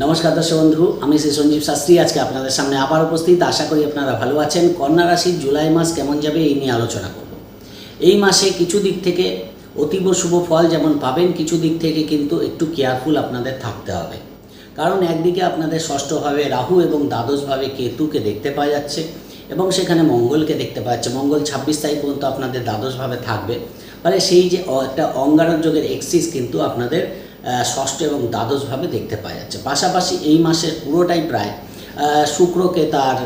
নমস্কার দর্শক বন্ধু, আমি শ্রী সঞ্জীব শাস্ত্রী। আজকে আপনাদের সামনে আবার উপস্থিত। আশা করি আপনারা ভালো আছেন। কন্যা রাশির জুলাই মাস কেমন যাবে এই নিয়ে আলোচনা করব। এই মাসে কিছু দিক থেকে অতীব শুভ ফল যেমন পাবেন, কিছু দিক থেকে কিন্তু একটু কেয়ারফুল আপনাদের থাকতে হবে। কারণ একদিকে আপনাদের ষষ্ঠভাবে রাহু এবং দ্বাদশভাবে কেতুকে দেখতে পাওয়া যাচ্ছে এবং সেখানে মঙ্গলকে দেখতে পাওয়া যাচ্ছে। মঙ্গল ছাব্বিশ তারিখ পর্যন্ত আপনাদের দ্বাদশভাবে থাকবে। ফলে সেই যে একটা অঙ্গারক যোগের এক্সিস কিন্তু আপনাদের ষষ্ঠ এবং দ্বাদশভাবে দেখতে পাওয়া যাচ্ছে। পাশাপাশি এই মাসের পুরোটাই প্রায় শুক্রকে তার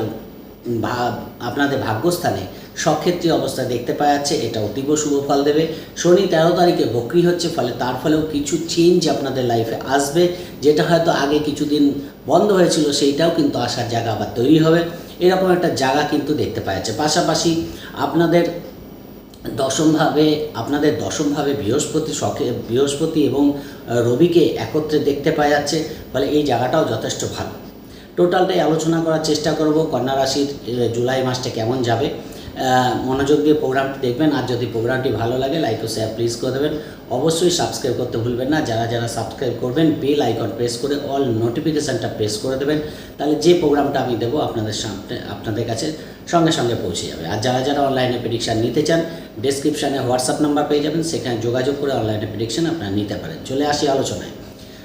আপনাদের ভাগ্যস্থানে সক্ষেত্রী অবস্থায় দেখতে পাওয়া যাচ্ছে। এটা অতীব শুভ ফল দেবে। শনি তেরো তারিখে বকরি হচ্ছে, ফলে তার ফলেও কিছু চেঞ্জ আপনাদের লাইফে আসবে। যেটা হয়তো আগে কিছুদিন বন্ধ হয়েছিল, সেইটাও কিন্তু আসার জায়গা আবার তৈরি হবে। এরকম একটা জায়গা কিন্তু দেখতে পাওয়া যাচ্ছে। পাশাপাশি আপনাদের দশমভাবে, আপনাদের দশমভাবে বৃহস্পতি শখে, বৃহস্পতি এবং রবিকে একত্রে দেখতে পাওয়া যাচ্ছে, ফলে এই জায়গাটাও যথেষ্ট ভালো। টোটালটাই আলোচনা করার চেষ্টা করব, কন্যা রাশির জুলাই মাসটা কেমন যাবে। মনোযোগ দিয়ে প্রোগ্রামটি দেখবেন, আর যদি প্রোগ্রামটি ভালো লাগে, লাইক ও শেয়ার প্লিজ করে দেবেন। অবশ্যই সাবস্ক্রাইব করতে ভুলবেন না, যারা যারা সাবস্ক্রাইব করবেন, বেল আইকন প্রেস করে অল নোটিফিকেশানটা প্রেস করে দেবেন। তাহলে যে প্রোগ্রামটা আমি দেবো আপনাদের সামনে, আপনাদের কাছে সঙ্গে সঙ্গে পৌঁছে যাবে। আর যারা যারা অনলাইনে প্রেডিকশান নিতে চান ডেসক্রিপশানে হোয়াটসঅ্যাপ নাম্বার পেয়ে যাবেন, সেখানে যোগাযোগ করে অনলাইনে প্রেডিকশান আপনারা নিতে পারেন। চলে আসি আলোচনায়।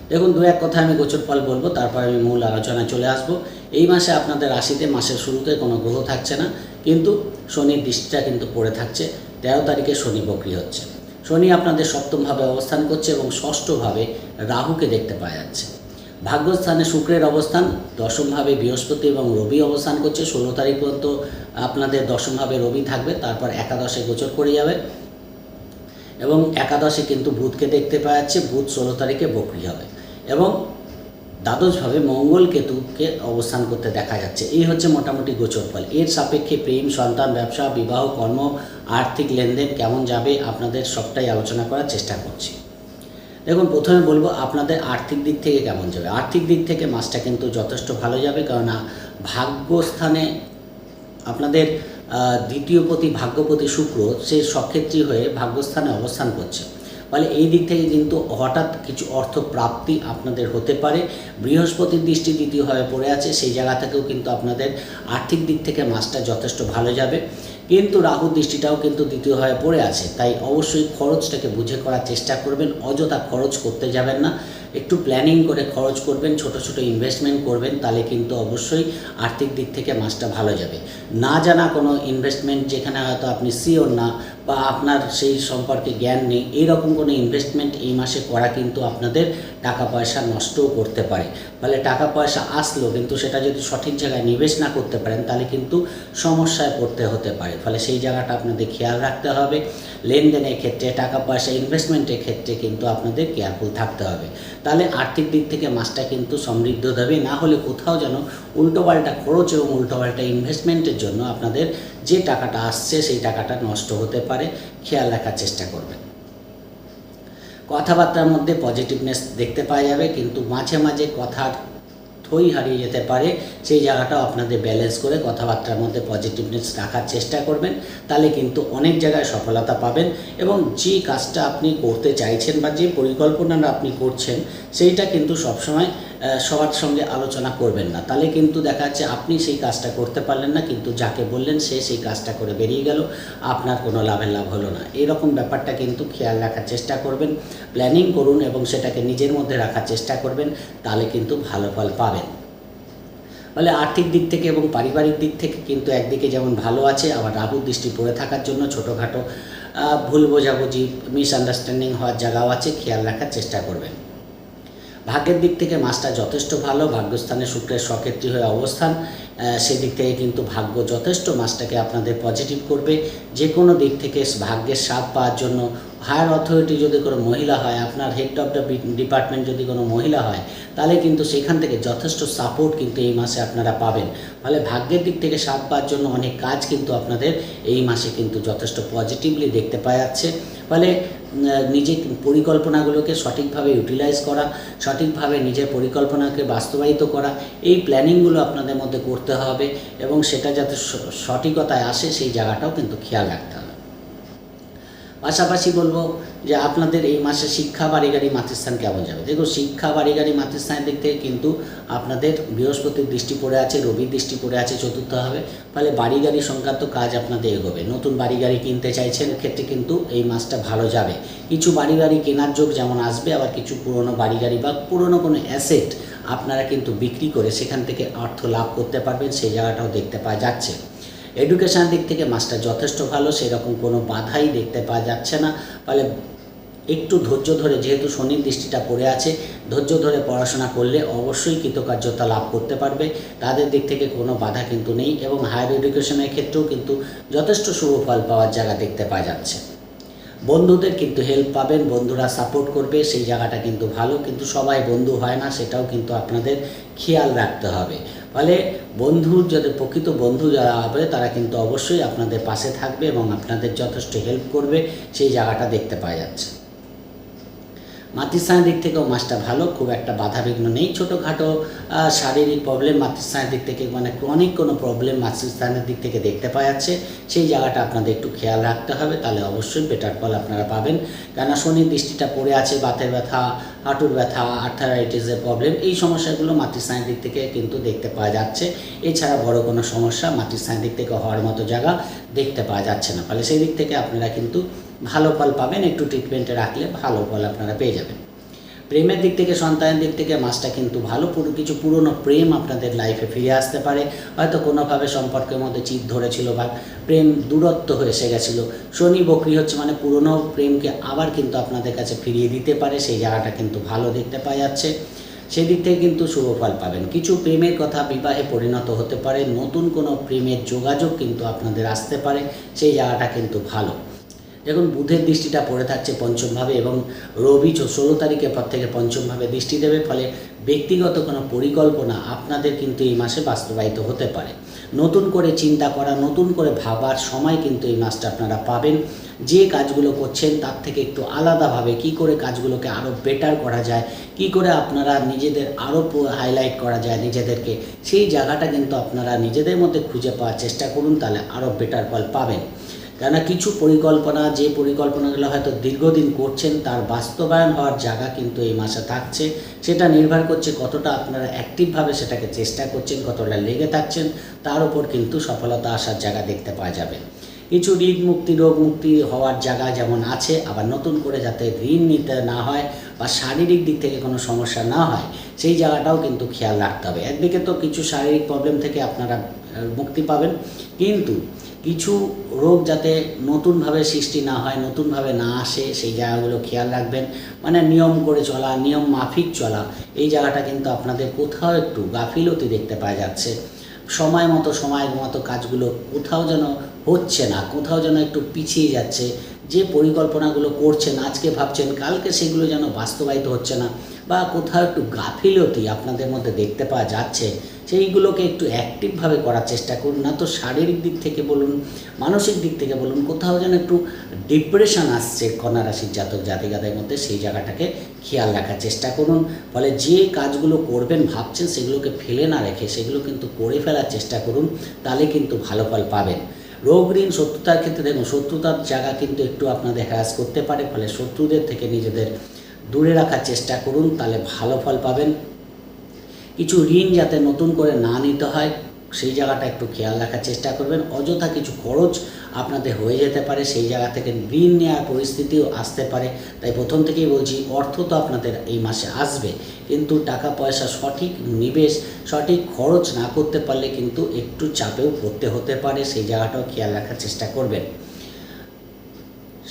দেখুন, দু এক কথা আমি গোচর ফল বলব, তারপর আমি মূল আলোচনায় চলে আসব। এই মাসে আপনাদের রাশিতে, মাসের শুরুতে কোনো গ্রহ থাকছে না, কিন্তু শনির দৃষ্টিটা কিন্তু পড়ে থাকছে। তেরো তারিখে শনি বকরি হচ্ছে। শনি আপনাদের সপ্তমভাবে অবস্থান করছে এবং ষষ্ঠভাবে রাহুকে দেখতে পাওয়া যাচ্ছে। ভাগ্যস্থানে শুক্রের অবস্থান দশমভাবে বৃহস্পতি এবং রবি অবস্থান করছে, ষোলো তারিখ পর্যন্ত আপনাদের দশমভাবে রবি থাকবে, তারপর একাদশে গোচর করে যাবে। এবং একাদশে কিন্তু বুধকে দেখতে পাওয়া যাচ্ছে, বুধ ষোলো তারিখে বকরি হবে। এবং দ্বাদশভাবে মঙ্গল কেতুকে অবস্থান করতে দেখা যাচ্ছে। এই হচ্ছে মোটামুটি গোচর ফল। এর সাপেক্ষে প্রেম, সন্তান, ব্যবসা, বিবাহ, কর্ম, আর্থিক লেনদেন কেমন যাবে, আপনাদের সবটাই আলোচনা করার চেষ্টা করছি। দেখুন, প্রথমে বলব আপনাদের আর্থিক দিক থেকে কেমন যাবে। আর্থিক দিক থেকে মাসটা কিন্তু যথেষ্ট ভালো যাবে, কেননা ভাগ্যস্থানে আপনাদের দ্বিতীয়পতি দ্বিতীয় প্রতি ভাগ্যপতি শুক্র সে সক্ষেত্রী হয়ে ভাগ্যস্থানে অবস্থান করছে। ফলে এই দিক থেকে কিন্তু হঠাৎ কিছু অর্থ প্রাপ্তি আপনাদের হতে পারে। বৃহস্পতির দৃষ্টি দ্বিতীয়ভাবে পড়ে আছে, সেই জায়গা থেকেও কিন্তু আপনাদের আর্থিক দিক থেকে মাসটা যথেষ্ট ভালো যাবে। কিন্তু রাহু দৃষ্টিটাও কিন্তু দ্বিতীয়ভাবে পড়ে আছে, তাই অবশ্যই খরচটাকে বুঝে করার চেষ্টা করবেন, অযথা খরচ করতে যাবেন না। একটু প্ল্যানিং করে খরচ করবেন, ছোট ছোট ইনভেস্টমেন্ট করবেন, তাহলে কিন্তু অবশ্যই আর্থিক দিক থেকে মাসটা ভালো যাবে। না জানা কোনো ইনভেস্টমেন্ট যেখানে হয়তো আপনি সিওর না বা আপনার সেই সম্পর্কে জ্ঞান নেই, এইরকম কোনো ইনভেস্টমেন্ট এই মাসে করা কিন্তু আপনাদের টাকা পয়সা নষ্টও করতে পারে। ফলে টাকা পয়সা আসলো, কিন্তু সেটা যদি সঠিক জায়গায় নিবেশ না করতে পারেন, তাহলে কিন্তু সমস্যায় পড়তে হতে পারে। ফলে সেই জায়গাটা আপনাদের খেয়াল রাখতে হবে। লেনদেনের ক্ষেত্রে, টাকা পয়সা ইনভেস্টমেন্টের ক্ষেত্রে কিন্তু আপনাদের কেয়ারফুল থাকতে হবে। তাহলে আর্থিক দিক থেকে মাসটা কিন্তু সমৃদ্ধ দেবে, না হলে কোথাও যেন উল্টোপাল্টা খরচ এবং উল্টোপাল্টা ইনভেস্টমেন্টের জন্য আপনাদের যে টাকাটা আসছে সেই টাকাটা নষ্ট হতে পারে, খেয়াল রাখার চেষ্টা করবেন। কথাবার্তার মধ্যে পজিটিভনেস দেখতে পাওয়া যাবে, কিন্তু মাঝে মাঝে কথার থই হারিয়ে যেতে পারে, সেই জায়গাটাও আপনাদের ব্যালেন্স করে কথাবার্তার মধ্যে পজিটিভনেস রাখার চেষ্টা করবেন, তাহলে কিন্তু অনেক জায়গায় সফলতা পাবেন এবং যে কাজটা আপনি করতে চাইছেন বা যে পরিকল্পনাটা আপনি করছেন, সেইটা কিন্তু সবসময় সবার সঙ্গে আলোচনা করবেন না। তাহলে কিন্তু দেখা যাচ্ছে আপনি সেই কাজটা করতে পারলেন না, কিন্তু যাকে বললেন সে সেই কাজটা করে বেরিয়ে গেল। আপনার কোনো লাভের লাভ হলো না। এরকম ব্যাপারটা কিন্তু খেয়াল রাখার চেষ্টা করবেন প্ল্যানিং করুন এবং সেটাকে নিজের মধ্যে রাখার চেষ্টা করবেন, তাহলে কিন্তু ভালো ফল পাবেন। ফলে আর্থিক দিক থেকে এবং পারিবারিক দিক থেকে কিন্তু একদিকে যেমন ভালো আছে, আবার রাহুর দৃষ্টি পড়ে থাকার জন্য ছোটোখাটো ভুল বোঝাবুঝি মিসআন্ডারস্ট্যান্ডিং হওয়ার জায়গাও আছে, খেয়াল রাখার চেষ্টা করবেন। ভাগ্যের দিক থেকে মাসটা যথেষ্ট ভালো, ভাগ্যস্থানে শুক্রের সক্ষেত্রী হয়ে অবস্থান সেদিক থেকে কিন্তু ভাগ্য যথেষ্ট মাসটাকে আপনাদের পজিটিভ করবে। যে কোনো দিক থেকে ভাগ্যের স্বাদ পাওয়ার জন্য হায়ার অথরিটি যদি কোনো মহিলা হয়, আপনার হেড অফ দ্য ডিপার্টমেন্ট যদি কোনো মহিলা হয়, তাহলে কিন্তু সেখান থেকে যথেষ্ট সাপোর্ট কিন্তু এই মাসে আপনারা পাবেন। ফলে ভাগ্যের দিক থেকে স্বাদ পাওয়ার জন্য অনেক কাজ কিন্তু আপনাদের এই মাসে কিন্তু যথেষ্ট পজিটিভলি দেখতে পাওয়া যাচ্ছে। ফলে নিজের পরিকল্পনাগুলোকে সঠিকভাবে ইউটিলাইজ করা, সঠিকভাবে নিজের পরিকল্পনাকে বাস্তবায়িত করা, এই প্ল্যানিংগুলো আপনাদের মধ্যে করতে হবে এবং সেটা যাতে সঠিকতায় আসে সেই জায়গাটাও কিন্তু খেয়াল রাখতে হবে। পাশাপাশি বলব যে আপনাদের এই মাসে শিক্ষা বাড়ি গাড়ি মাতৃস্থান কেমন যাবে? দেখুন, শিক্ষা বাড়ি গাড়ি মাতৃস্থানের দিক থেকে কিন্তু আপনাদের বৃহস্পতির দৃষ্টি পড়ে আছে, রবির দৃষ্টি পড়ে আছে, চতুর্থ হবে। ফলে বাড়ি গাড়ি সংক্রান্ত কাজ আপনাদের এগোবে। নতুন বাড়ি গাড়ি কিনতে চাইছেন, ক্ষেত্রে কিন্তু এই মাসটা ভালো যাবে। কিছু বাড়ি গাড়ি কেনার যোগ যেমন আসবে, আবার কিছু পুরনো বাড়ি গাড়ি বা পুরনো কোনো অ্যাসেট আপনারা কিন্তু বিক্রি করে সেখান থেকে অর্থ লাভ করতে পারবেন, সেই জায়গাটাও দেখতে পাওয়া যাচ্ছে। এডুকেশান দিক থেকে মাসটা যথেষ্ট ভালো, সেরকম কোনো বাধাই দেখতে পাওয়া যাচ্ছে না। ফলে একটু ধৈর্য ধরে, যেহেতু শনির দৃষ্টিটা পড়ে আছে, ধৈর্য ধরে পড়াশোনা করলে অবশ্যই কৃতকার্যতা লাভ করতে পারবে। তাদের দিক থেকে কোনো বাধা কিন্তু নেই এবং হায়ার এডুকেশনের ক্ষেত্রেও কিন্তু যথেষ্ট শুভ ফল পাওয়ার জায়গা দেখতে পাওয়া যাচ্ছে। বন্ধুদের কিন্তু হেল্প পাবেন, বন্ধুরা সাপোর্ট করবে, সেই জায়গাটা কিন্তু ভালো। কিন্তু সবাই বন্ধু হয় না, সেটাও কিন্তু আপনাদের খেয়াল রাখতে হবে। ফলে বন্ধুর যাদের প্রকৃত বন্ধু যারা হবে, তারা কিন্তু অবশ্যই আপনাদের পাশে থাকবে এবং আপনাদের যথেষ্ট হেল্প করবে, সেই জায়গাটা দেখতে পাওয়া যাচ্ছে। মাতৃস্থানের দিক থেকেও মাছটা ভালো, খুব একটা বাধাবিঘ্ন নেই। ছোটোখাটো শারীরিক প্রবলেম মাতৃস্থানের দিক থেকে মানে ক্রনিক কোনো প্রবলেম মাতৃস্থানের দিক থেকে দেখতে পাওয়া যাচ্ছে। সেই জায়গাটা আপনাদের একটু খেয়াল রাখতে হবে, তাহলে অবশ্যই বেটার ফল আপনারা পাবেন। কেননা শনির দৃষ্টিটা পড়ে আছে, বাতের ব্যথা, হাঁটুর ব্যথা আর্থারাইটিসের প্রবলেম এই সমস্যাগুলো মাতৃস্থানের দিক থেকে কিন্তু দেখতে পাওয়া যাচ্ছে। এছাড়া বড় কোনো সমস্যা মাতৃস্থানের দিক থেকে হওয়ার মতো জায়গা দেখতে পাওয়া যাচ্ছে না। ফলে সেই দিক থেকে আপনারা কিন্তু ভালো ফল পাবেন, একটু ট্রিটমেন্টে রাখলে ভালো ফল আপনারা পেয়ে যাবেন। প্রেমের দিক থেকে, সন্তানের দিক থেকে মাসটা কিন্তু ভালো, পুরো কিছু পুরনো প্রেম আপনাদের লাইফে ফিরে আসতে পারে। হয়তো কোনোভাবে সম্পর্কের মধ্যে চিত ধরেছিল বা প্রেম দূরত্ব হয়ে এসে গেছিল। শনি, বকরি হচ্ছে মানে পুরনো প্রেমকে আবার কিন্তু আপনাদের কাছে ফিরিয়ে দিতে পারে, সেই জায়গাটা কিন্তু ভালো দেখতে পাওয়া যাচ্ছে। সেই দিক থেকে কিন্তু শুভ ফল পাবেন। কিছু প্রেমের কথা বিবাহে পরিণত হতে পারে, নতুন কোনো প্রেমের যোগাযোগ কিন্তু আপনাদের আসতে পারে, সেই জায়গাটা কিন্তু ভালো। দেখুন, বুধের দৃষ্টিটা পড়ে থাকছে পঞ্চমভাবে এবং রবি ষোলো তারিখের পর থেকে পঞ্চমভাবে দৃষ্টি দেবে, ফলে ব্যক্তিগত কোনো পরিকল্পনা আপনাদের কিন্তু এই মাসে বাস্তবায়িত হতে পারে। নতুন করে চিন্তা করা, নতুন করে ভাবার সময় কিন্তু এই মাসটা আপনারা পাবেন। যে কাজগুলো করছেন, তার থেকে একটু আলাদাভাবে কি করে কাজগুলোকে আরও বেটার করা যায়, কি করে আপনারা নিজেদের আরও হাইলাইট করা যায় নিজেদেরকে, সেই জায়গাটা কিন্তু আপনারা নিজেদের মধ্যে খুঁজে পাওয়ার চেষ্টা করুন, তাহলে আরও বেটার ফল পাবেন। কেননা কিছু পরিকল্পনা, যে পরিকল্পনাগুলো হয়তো দীর্ঘদিন করছেন, তার বাস্তবায়ন হওয়ার জায়গা কিন্তু এই মাসে থাকছে। সেটা নির্ভর করছে কতটা আপনারা অ্যাক্টিভভাবে সেটাকে চেষ্টা করছেন, কতটা লেগে থাকছেন, তার উপর কিন্তু সফলতা আসার জায়গা দেখতে পাওয়া যাবে। কিছু ঋণ মুক্তি রোগ মুক্তি হওয়ার জায়গা যেমন আছে, আবার নতুন করে যাতে ঋণ নিতে না হয় বা শারীরিক দিক থেকে কোনো সমস্যা না হয়, সেই জায়গাটাও কিন্তু খেয়াল রাখতে হবে। একদিকে তো কিছু শারীরিক প্রবলেম থেকে আপনারা মুক্তি পাবেন, কিন্তু কিছু রোগ যাতে নতুনভাবে সৃষ্টি না হয়, নতুনভাবে না আসে, সেই জায়গাগুলো খেয়াল রাখবেন। মানে নিয়ম করে চলা, নিয়ম মাফিক চলা, এই জায়গাটা কিন্তু আপনাদের কোথাও একটু গাফিলতি দেখতে পাওয়া যাচ্ছে। সময় মতো সময় মতো কাজগুলো কোথাও যেন হচ্ছে না, কোথাও যেন একটু পিছিয়ে যাচ্ছে। যে পরিকল্পনাগুলো করছেন, আজকে ভাবছেন, কালকে সেগুলো যেন বাস্তবায়িত হচ্ছে না, বা কোথাও একটু গাফিলতি আপনাদের মধ্যে দেখতে পাওয়া যাচ্ছে। সেইগুলোকে একটু অ্যাক্টিভভাবে করার চেষ্টা করুন, না তো শারীরিক দিক থেকে বলুন, মানসিক দিক থেকে বলুন, কোথাও যেন একটু ডিপ্রেশন আসছে কন্যা রাশির জাতক জাতিকাদের মধ্যে, সেই জায়গাটাকে খেয়াল রাখার চেষ্টা করুন। ফলে যে কাজগুলো করবেন, ভাবছেন সেগুলোকে ফেলে না রেখে সেগুলো কিন্তু করে ফেলার চেষ্টা করুন, তাহলে কিন্তু ভালো ফল পাবেন। রোগ ঋণ, শত্রুতার ক্ষেত্রে দেখুন, শত্রুতার জায়গা কিন্তু একটু আপনাদের হ্রাস করতে পারে, ফলে শত্রুদের থেকে নিজেদের দূরে রাখার চেষ্টা করুন, তাহলে ভালো ফল পাবেন। কিছু ঋণ যাতে নতুন করে না নিতে হয়, সেই জায়গাটা একটু খেয়াল রাখার চেষ্টা করবেন। অযথা কিছু খরচ আপনাদের হয়ে যেতে পারে, সেই জায়গা থেকে ঋণ নেওয়ার পরিস্থিতিও আসতে পারে। তাই প্রথম থেকেই বলছি, অর্থ তো আপনাদের এই মাসে আসবে, কিন্তু টাকা পয়সা সঠিক নিবেশ, সঠিক খরচ না করতে পারলে কিন্তু একটু চাপেও পড়তে হতে পারে। সেই জায়গাটাও খেয়াল রাখার চেষ্টা করবেন।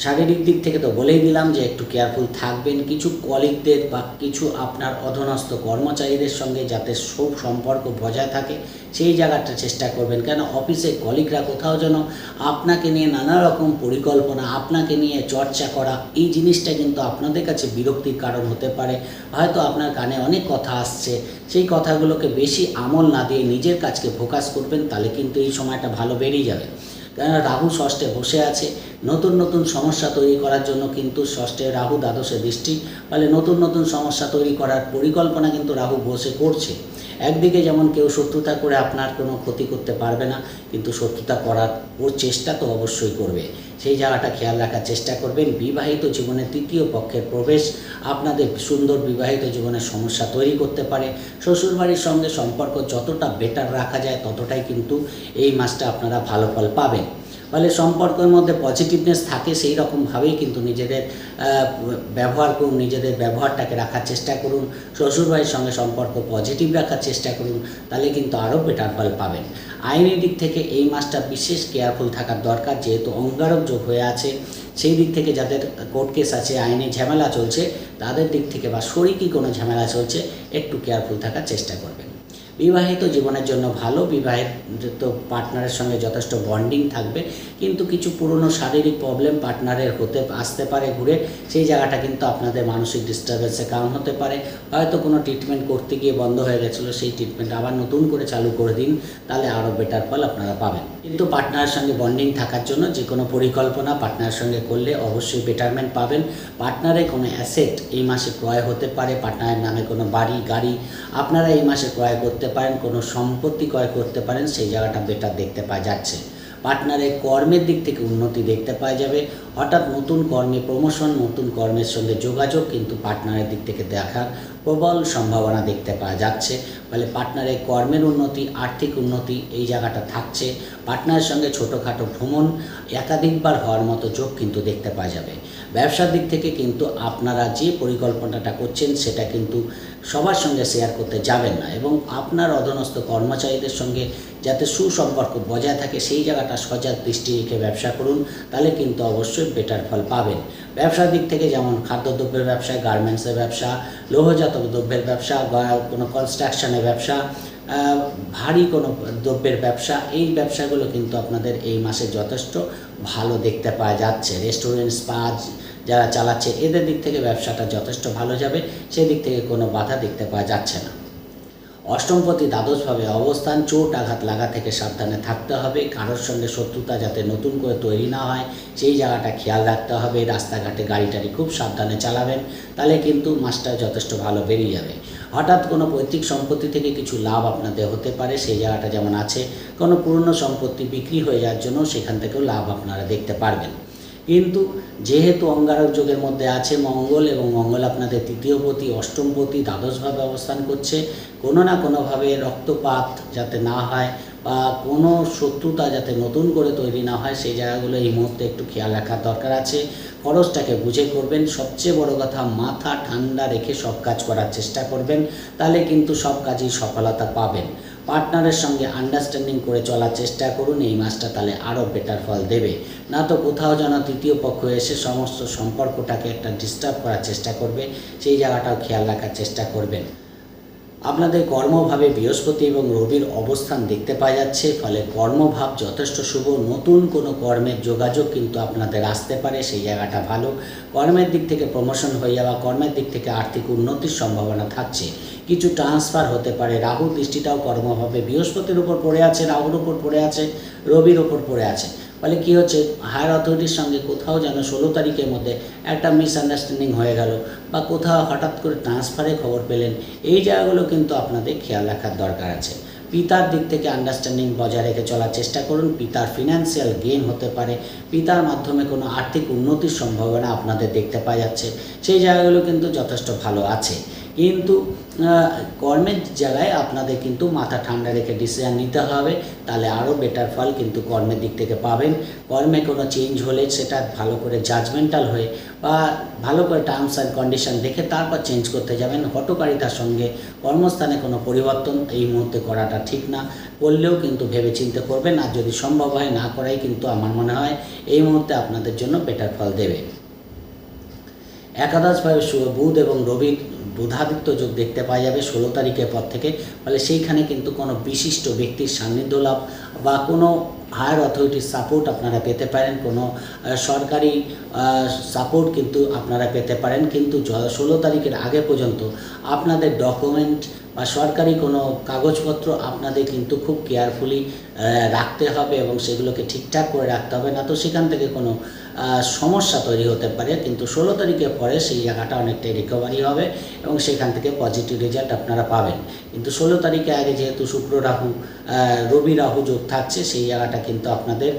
শারীরিক দিক থেকে তো বলেই দিলাম যে একটু কেয়ারফুল থাকবেন। কিছু কলিগদের বা কিছু আপনার অধীনস্থ কর্মচারীদের সঙ্গে যাতে সব সম্পর্ক বজায় থাকে, সেই জায়গাটা চেষ্টা করবেন। কেন? অফিসে কলিগরা কোথাও যেন আপনাকে নিয়ে নানা রকম পরিকল্পনা, আপনাকে নিয়ে চর্চা করা, এই জিনিসটা কিন্তু আপনাদের কাছে বিরক্তির কারণ হতে পারে। হয়তো আপনার কানে অনেক কথা আসছে, সেই কথাগুলোকে বেশি আমল না দিয়ে নিজের কাজকে ফোকাস করবেন, তাহলে কিন্তু এই সময়টা ভালো বেরিয়ে যাবে। কেননা রাহু ষষ্ঠে বসে আছে। নতুন নতুন সমস্যা তৈরি করার জন্য কিন্তু ষষ্ঠে রাহু দ্বাদশে দৃষ্টি ফলে নতুন নতুন সমস্যা তৈরি করার পরিকল্পনা কিন্তু রাহু বসে করছে। একদিকে যেমন কেউ শত্রুতা করে আপনার কোনো ক্ষতি করতে পারবে না, কিন্তু শত্রুতা করার ওর চেষ্টা তো অবশ্যই করবে। সেই জায়গাটা খেয়াল রাখার চেষ্টা করবেন। বিবাহিত জীবনে তৃতীয় পক্ষের প্রবেশ আপনাদের সুন্দর বিবাহিত জীবনের সমস্যা তৈরি করতে পারে। শ্বশুরবাড়ির সঙ্গে সম্পর্ক যতটা বেটার রাখা যায় ততটাই কিন্তু এই মাসটা আপনারা ভালো ফল পাবেন। ফলে সম্পর্কের মধ্যে পজিটিভনেস থাকে সেই রকমভাবেই কিন্তু নিজেদের ব্যবহার করুন, নিজেদের ব্যবহারটাকে রাখার চেষ্টা করুন, শ্বশুরবাড়ির সঙ্গে সম্পর্ক পজিটিভ রাখার চেষ্টা করুন, তাহলে কিন্তু আরও বেটার ফল পাবেন। আইনি দিক থেকে এই মাসটা বিশেষ কেয়ারফুল থাকার দরকার, যেহেতু অঙ্গারক যোগ হয়ে আছে, সেই দিক থেকে যাদের কোর্ট কেস আছে, আইনি ঝামেলা চলছে, তাদের দিক থেকে বা শরিকি কোনো ঝামেলা চলছে, একটু কেয়ারফুল থাকার চেষ্টা করবেন। বিবাহিত জীবনের জন্য ভালো বিবাহিত পার্টনারের সঙ্গে যথেষ্ট বন্ডিং থাকবে। কিন্তু কিছু পুরনো শারীরিক প্রবলেম পার্টনারের হতে আসতে পারে ঘুরে, সেই জায়গাটা কিন্তু আপনাদের মানসিক ডিস্টারবেন্সের কারণ হতে পারে। হয়তো কোনো ট্রিটমেন্ট করতে গিয়ে বন্ধ হয়ে গেছিল, সেই ট্রিটমেন্ট আবার নতুন করে চালু করে দিন, তাহলে আরও বেটার ফল আপনারা পাবেন। কিন্তু পার্টনারের সঙ্গে বন্ডিং থাকার জন্য যে কোনো পরিকল্পনা পার্টনারের সঙ্গে করলে অবশ্যই বেটারমেন্ট পাবেন। পার্টনারে কোনো অ্যাসেট এই মাসে ক্রয় হতে পারে পার্টনারের নামে কোনো বাড়ি, গাড়ি, আপনারা এই মাসে ক্রয় করতে পারেন, কোনো সম্পত্তি ক্রয় করতে পারেন, সেই জায়গাটা বেটার দেখতে পাওয়া যাচ্ছে। পার্টনারের কর্মের দিক থেকে উন্নতি দেখতে পাওয়া যাবে। হঠাৎ নতুন কর্মে প্রমোশন, নতুন কর্মের সঙ্গে যোগাযোগ কিন্তু পার্টনারের দিক থেকে দেখার প্রবল সম্ভাবনা দেখতে পাওয়া যাচ্ছে। ফলে পার্টনারের কর্মের উন্নতি, আর্থিক উন্নতি এই জায়গাটা থাকছে। পার্টনারের সঙ্গে ছোটোখাটো ভ্রমণ একাধিকবার হওয়ার মতো যোগ কিন্তু দেখতে পাওয়া যাবে। ব্যবসার দিক থেকে কিন্তু আপনারা যে পরিকল্পনাটা করছেন সেটা কিন্তু সবার সঙ্গে শেয়ার করতে যাবেন না এবং আপনার অধীনস্থ কর্মচারীদের সঙ্গে যাতে সুসম্পর্ক বজায় থাকে, সেই জায়গাটা সজাগ দৃষ্টি রেখে ব্যবসা করুন, তাহলে কিন্তু অবশ্যই বেটার ফল পাবেন। ব্যবসার দিক থেকে যেমন খাদ্যদ্রব্যের ব্যবসা, গার্মেন্টসের ব্যবসা, লৌহজাত দ্রব্যের ব্যবসা, বা কোনো কনস্ট্রাকশনের ব্যবসা ভারী কোনো দ্রব্যের ব্যবসা, এই ব্যবসাগুলো কিন্তু আপনাদের এই মাসে যথেষ্ট ভালো দেখতে পাওয়া যাচ্ছে। রেস্টুরেন্ট স্পা যারা চালাচ্ছে, এদের দিক থেকে ব্যবসাটা যথেষ্ট ভালো যাবে, সেদিক থেকে কোনো বাধা দেখতে পাওয়া যাচ্ছে না। অষ্টমপতি দ্বাদশভাবে অবস্থান, চোট আঘাত লাগা থেকে সাবধানে থাকতে হবে। কারোর সঙ্গে শত্রুতা যাতে নতুন করে তৈরি না হয়, সেই জায়গাটা খেয়াল রাখতে হবে। রাস্তাঘাটে গাড়ি টাড়ি খুব সাবধানে চালাবেন, তাহলে কিন্তু মাসটা যথেষ্ট ভালো বেরিয়ে যাবে। হঠাৎ কোনো পৈতৃক সম্পত্তি থেকে কিছু লাভ আপনাদের হতে পারে, সেই জায়গাটা যেমন আছে, কোনো পুরনো সম্পত্তি বিক্রি হয়ে যাওয়ার জন্য সেখান থেকেও লাভ আপনারা দেখতে পারবেন। কিন্তু যেহেতু অঙ্গারক যোগের মধ্যে আছে মঙ্গল এবং মঙ্গল আপনাদের তৃতীয়পতি অষ্টমপতি দ্বাদশভাবে অবস্থান করছে, কোনো না কোনোভাবে রক্তপাত যাতে না হয় বা কোনো শত্রুতা যাতে নতুন করে তৈরি না হয়, সেই জায়গাগুলো এই মুহূর্তে একটু খেয়াল রাখার দরকার আছে। খরচটাকে বুঝে করবেন। সবচেয়ে বড় কথা, মাথা ঠান্ডা রেখে সব কাজ করার চেষ্টা করবেন, তাহলে কিন্তু সব কাজেই সফলতা পাবেন। পার্টনারের সঙ্গে আন্ডারস্ট্যান্ডিং করে চলার চেষ্টা করুন, এই মাসটা তাহলে আরও বেটার ফল দেবে। না তো কোথাও যেন তৃতীয় পক্ষ এসে সমস্ত সম্পর্কটাকে একটা ডিস্টার্ব করার চেষ্টা করবে, সেই জায়গাটাও খেয়াল রাখার চেষ্টা করবেন। আপনাদের কর্মভাবে বৃহস্পতি এবং রবির অবস্থান দেখতে পাওয়া যাচ্ছে, ফলে কর্মভাব যথেষ্ট শুভ। নতুন কোনো কর্মের যোগাযোগ কিন্তু আপনাদের আসতে পারে, সেই জায়গাটা ভালো। কর্মের দিক থেকে প্রমোশন হয়ে যাওয়া, কর্মের দিক থেকে আর্থিক উন্নতির সম্ভাবনা থাকছে। কিছু ট্রান্সফার হতে পারে। রাহু দৃষ্টিটাও কর্মভাবে বৃহস্পতির উপর পড়ে আছে রাহুর উপর পড়ে আছে, রবির উপর পড়ে আছে। ফলে কী হচ্ছে? হায়ার অথরিটির সঙ্গে কোথাও যেন ষোলো তারিখের মধ্যে একটা মিসআন্ডারস্ট্যান্ডিং হয়ে গেল বা কোথাও হঠাৎ করে ট্রান্সফারে খবর পেলেন, এই জায়গাগুলো কিন্তু আপনাদের খেয়াল রাখার দরকার আছে। পিতার দিক থেকে আন্ডারস্ট্যান্ডিং বজায় রেখে চলার চেষ্টা করুন। পিতার ফিনান্সিয়াল গেইন হতে পারে। পিতার মাধ্যমে কোনো আর্থিক উন্নতির সম্ভাবনা আপনাদের দেখতে পাওয়া যাচ্ছে। সেই জায়গাগুলো কিন্তু যথেষ্ট ভালো আছে। কিন্তু কর্মের জায়গায় আপনাদের কিন্তু মাথা ঠান্ডা রেখে ডিসিশন নিতে হবে, তাহলে আরও বেটার ফল কিন্তু কর্মের দিক থেকে পাবেন। কর্মে কোনো চেঞ্জ হলে সেটা ভালো করে জাজমেন্টাল হয়ে বা ভালো করে টার্মস অ্যান্ড কন্ডিশন দেখে তারপর চেঞ্জ করতে যাবেন। হটকারিতার সঙ্গে কর্মস্থানে কোনো পরিবর্তন এই মুহূর্তে করাটা ঠিক না। করলেও কিন্তু ভেবে চিন্তে করবেন, আর যদি সম্ভব হয় না করাই কিন্তু আমার মনে হয় এই মুহূর্তে আপনাদের জন্য বেটার ফল দেবে। একাদশভাবে শুভ, বুধ এবং রবির বুধাদিত্য যোগ দেখতে পাওয়া যাবে ষোলো তারিখের পর থেকে। ফলে সেইখানে কিন্তু কোনো বিশিষ্ট ব্যক্তির সান্নিধ্য লাভ বা কোনো হায়ার অথরিটির সাপোর্ট আপনারা পেতে পারেন। কোনো সরকারি সাপোর্ট কিন্তু আপনারা পেতে পারেন। কিন্তু ষোলো তারিখের আগে পর্যন্ত আপনাদের ডকুমেন্ট বা সরকারি কোনো কাগজপত্র আপনাদের কিন্তু খুব কেয়ারফুলি রাখতে হবে এবং সেগুলোকে ঠিকঠাক করে রাখতে হবে। না তো সেখান থেকে কোনো সমস্যা তৈরি হতে পারে, কিন্তু ষোলো তারিখের পরে সেই জায়গাটা অনেকটাই রিকভারি হবে এবং সেখান থেকে পজিটিভ রেজাল্ট আপনারা পাবেন। কিন্তু ষোলো তারিখে আগে যেহেতু শুক্র রাহু রবি রাহু যোগ থাকছে, সেই জায়গাটা কিন্তু আপনাদের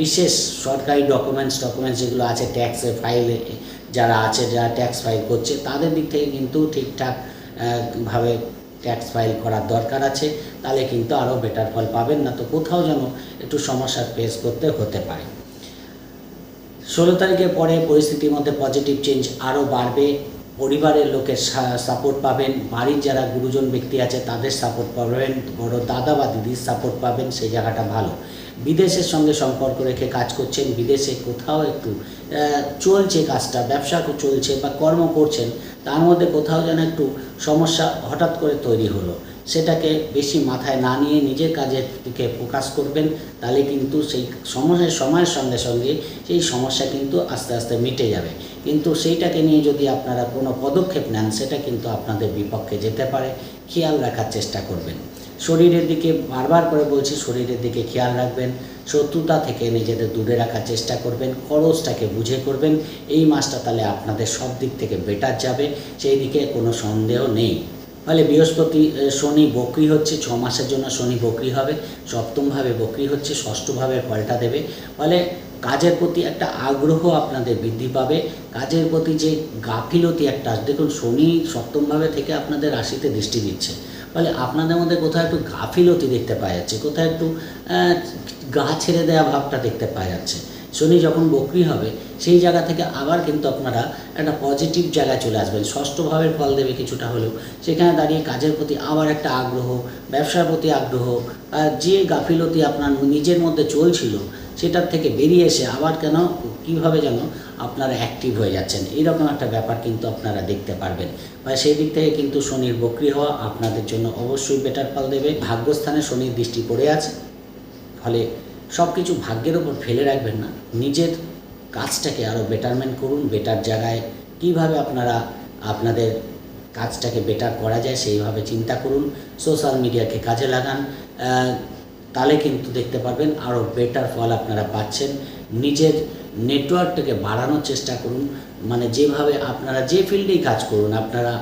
বিশেষ সরকারি ডকুমেন্টস ডকুমেন্টস যেগুলো আছে ট্যাক্সের ফাইলে যারা আছে, যারা ট্যাক্স ফাইল করছে, তাদের দিক থেকে কিন্তু ঠিকঠাক ভাবে ট্যাক্স ফাইল করার দরকার আছে। তাহলে কিন্তু আরও বেটার ফল পাবেন, না তো কোথাও যেন একটু সমস্যার ফেস করতে হতে পারে। ষোলো তারিখের পরে পরিস্থিতির মধ্যে পজিটিভ চেঞ্জ আরও বাড়বে। পরিবারের লোকের সাপোর্ট পাবেন। বাড়ির যারা গুরুজন ব্যক্তি আছে, তাদের সাপোর্ট পাবেন। বড় দাদা বা দিদির সাপোর্ট পাবেন, সেই জায়গাটা ভালো। বিদেশের সঙ্গে সম্পর্ক রেখে কাজ করছেন, বিদেশে কোথাও একটু চলছে কাজটা, ব্যবসা চলছে বা কর্ম করছেন, তার মধ্যে কোথাও যেন একটু সমস্যা হঠাৎ করে তৈরি হলো। সেটাকে বেশি মাথায় না নিয়ে নিজের কাজের দিকে ফোকাস করবেন, তাহলে কিন্তু সেই সময়ের সময়ের সঙ্গে সঙ্গে সেই সমস্যা কিন্তু আস্তে আস্তে মিটে যাবে। কিন্তু সেইটাকে নিয়ে যদি আপনারা কোনো পদক্ষেপ নেন, সেটা কিন্তু আপনাদের বিপক্ষে যেতে পারে। খেয়াল রাখার চেষ্টা করবেন। শরীরের দিকে বারবার করে বলছি, শরীরের দিকে খেয়াল রাখবেন। শত্রুতা থেকে নিজেদের দূরে রাখার চেষ্টা করবেন। খরচটাকে বুঝে করবেন। এই মাসটা তাহলে আপনাদের সব দিক থেকে বেটার যাবে। সেই দিকে কোনো সন্দেহ নেই। ফলে বৃহস্পতি শনি বকরি হচ্ছে, ছ মাসের জন্য শনি বকরি হবে সপ্তমভাবে বকরি হচ্ছে ষষ্ঠভাবে ফলটা দেবে। ফলে কাজের প্রতি একটা আগ্রহ আপনাদের বৃদ্ধি পাবে। কাজের প্রতি যে গাফিলতি একটা দেখুন শনি সপ্তমভাবে থেকে আপনাদের রাশিতে দৃষ্টি দিচ্ছে। ফলে আপনাদের মধ্যে কোথাও একটু গাফিলতি দেখতে পাওয়া যাচ্ছে, কোথাও একটু গা ছেড়ে দেওয়া ভাবটা দেখতে পাওয়া যাচ্ছে। শনি যখন বকরি হবে, সেই জায়গা থেকে আবার কিন্তু আপনারা একটা পজিটিভ জায়গায় চলে আসবেন। ষষ্ঠ ভাবের ফল দেবে কিছুটা হলেও। সেখানে দাঁড়িয়ে কাজের প্রতি আবার একটা আগ্রহ, ব্যবসার প্রতি আগ্রহ যে গাফিলতি আপনার নিজের মধ্যে চলছিল, সেটার থেকে বেরিয়ে এসে আবার কেন, কীভাবে যেন আপনারা অ্যাক্টিভ হয়ে যাচ্ছেন, এরকম একটা ব্যাপার কিন্তু আপনারা দেখতে পারবেন। বা সেই দিক থেকে কিন্তু শনির বকরি হওয়া আপনাদের জন্য অবশ্যই বেটার ফল দেবে। ভাগ্যস্থানে শনির দৃষ্টি পড়ে আছে। ফলে সব কিছু ভাগ্যের ওপর ফেলে রাখবেন না। নিজের কাজটাকে আরও বেটারমেন্ট করুন বেটার জায়গায় কীভাবে আপনারা আপনাদের কাজটাকে বেটার করা যায় সেইভাবে চিন্তা করুন সোশ্যাল মিডিয়াকে কাজে লাগান। তাহলে কিন্তু দেখতে পারবেন আরও বেটার ফল আপনারা পাচ্ছেন। নিজের নেটওয়ার্কটাকে বাড়ানোর চেষ্টা করুন। মানে যেভাবে আপনারা যে ফিল্ডেই কাজ করুন আপনারা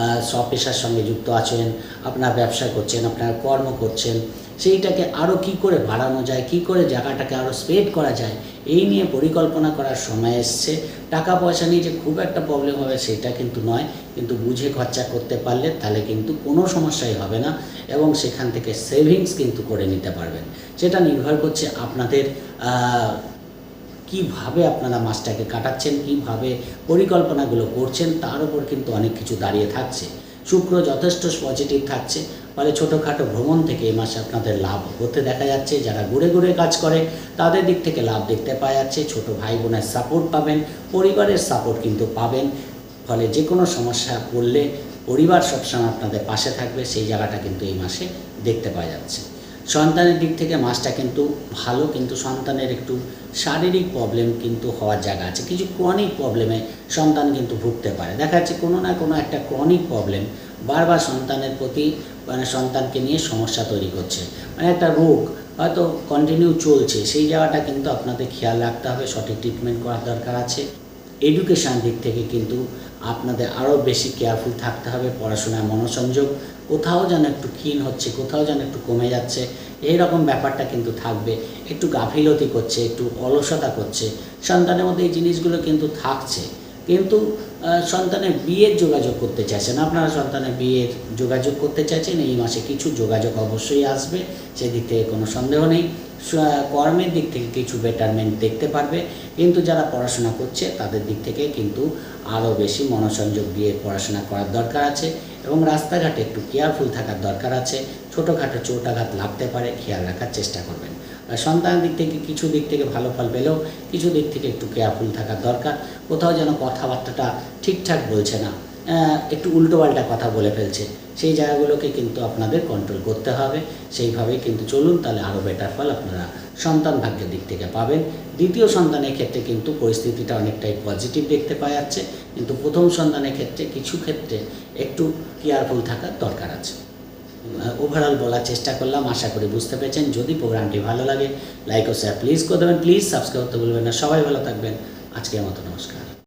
আহ, স্বপেশার সঙ্গে যুক্ত আছেন আপনারা ব্যবসা করছেন আপনারা কর্ম করছেন সেইটাকে আরও কি করে বাড়ানো যায়, কি করে জায়গাটাকে আরও স্প্রেড করা যায়, এই নিয়ে পরিকল্পনা করার সময় এসছে। টাকা পয়সা নিয়ে যে খুব একটা প্রবলেম হবে সেটা কিন্তু নয়, কিন্তু বুঝে খরচা করতে পারলে তাহলে কিন্তু কোনো সমস্যাই হবে না এবং সেখান থেকে সেভিংস কিন্তু করে নিতে পারবেন। সেটা নির্ভর করছে আপনাদের কীভাবে আপনারা মাসটাকে কাটাচ্ছেন, কীভাবে পরিকল্পনাগুলো করছেন, তার উপর কিন্তু অনেক কিছু দাঁড়িয়ে থাকছে। শুক্র যথেষ্ট পজিটিভ থাকছে ফলে ছোটোখাটো ভ্রমণ থেকে এই মাসে আপনাদের লাভ হতে দেখা যাচ্ছে। যারা ঘুরে ঘুরে কাজ করে, তাদের দিক থেকে লাভ দেখতে পাওয়া যাচ্ছে। ছোট ভাই বোনের সাপোর্ট পাবেন, পরিবারের সাপোর্ট কিন্তু পাবেন। ফলে যে কোনো সমস্যা পড়লে পরিবার সবসময় আপনাদের পাশে থাকবে। সেই জায়গাটা কিন্তু এই মাসে দেখতে পাওয়া যাচ্ছে। সন্তানের দিক থেকে মাসটা কিন্তু ভালো, কিন্তু সন্তানের একটু শারীরিক প্রবলেম কিন্তু হওয়ার জায়গা আছে। কিছু ক্রনিক প্রবলেমে সন্তান কিন্তু ভুগতে পারে। দেখা যাচ্ছে কোনো না কোনো একটা ক্রনিক প্রবলেম বারবার সন্তানের প্রতি মানে সন্তানকে নিয়ে সমস্যা তৈরি করছে। মানে একটা রোগ, হয়তো কন্টিনিউ চলছে, সেই জায়গাটা কিন্তু আপনাদের খেয়াল রাখতে হবে, সঠিক ট্রিটমেন্ট করার দরকার আছে। এডুকেশান দিক থেকে কিন্তু আপনাদের আরও বেশি কেয়ারফুল থাকতে হবে, পড়াশোনায় মনোসংযোগ, কোথাও যেন একটু ক্ষীণ হচ্ছে, কোথাও যেন একটু কমে যাচ্ছে, এই রকম ব্যাপারটা কিন্তু থাকবে। একটু গাফিলতি করছে, একটু অলসতা করছে, সন্তানের মধ্যে এই জিনিসগুলো কিন্তু থাকছে। কিন্তু সন্তানের বিয়ের যোগাযোগ করতে চাইছেন। আপনারা সন্তানের বিয়ের যোগাযোগ করতে চাইছেন, এই মাসে কিছু যোগাযোগ অবশ্যই আসবে, সেদিক থেকে কোনো সন্দেহ নেই। কর্মের দিক থেকে কিছু বেটারমেন্ট দেখতে পারবে, কিন্তু যারা পড়াশোনা করছে, তাদের দিক থেকে কিন্তু আরও বেশি মনোসংযোগ দিয়ে পড়াশোনা করার দরকার আছে এবং রাস্তাঘাটে একটু কেয়ারফুল থাকার দরকার আছে। ছোটোখাটো চোটাঘাত লাগতে পারে, খেয়াল রাখার চেষ্টা করবেন। সন্তানের দিক থেকে কিছু দিক থেকে ভালো ফল পেলেও কিছু দিক থেকে একটু কেয়ারফুল থাকার দরকার। কোথাও যেন কথাবার্তাটা ঠিকঠাক বলছে না। একটু উল্টোপাল্টা কথা বলে ফেলছে। সেই জায়গাগুলোকে কিন্তু আপনাদের কন্ট্রোল করতে হবে। সেইভাবেই কিন্তু চলুন, তাহলে আরও বেটার ফল আপনারা সন্তান ভাগ্যের দিক থেকে পাবেন। দ্বিতীয় সন্তানের ক্ষেত্রে কিন্তু পরিস্থিতিটা অনেকটাই পজিটিভ দেখতে পাওয়া যাচ্ছে। কিন্তু প্রথম সন্তানের ক্ষেত্রে কিছু ক্ষেত্রে একটু কেয়ারফুল থাকার দরকার আছে। ওভারঅল বলার চেষ্টা করলাম, আশা করি বুঝতে পেরেছেন। যদি প্রোগ্রামটি ভালো লাগে লাইক ও শেয়ার প্লিজ করে দেবেন। প্লিজ সাবস্ক্রাইব করতে ভুলবেন না। সবাই ভালো থাকবেন। আজকের মতো নমস্কার।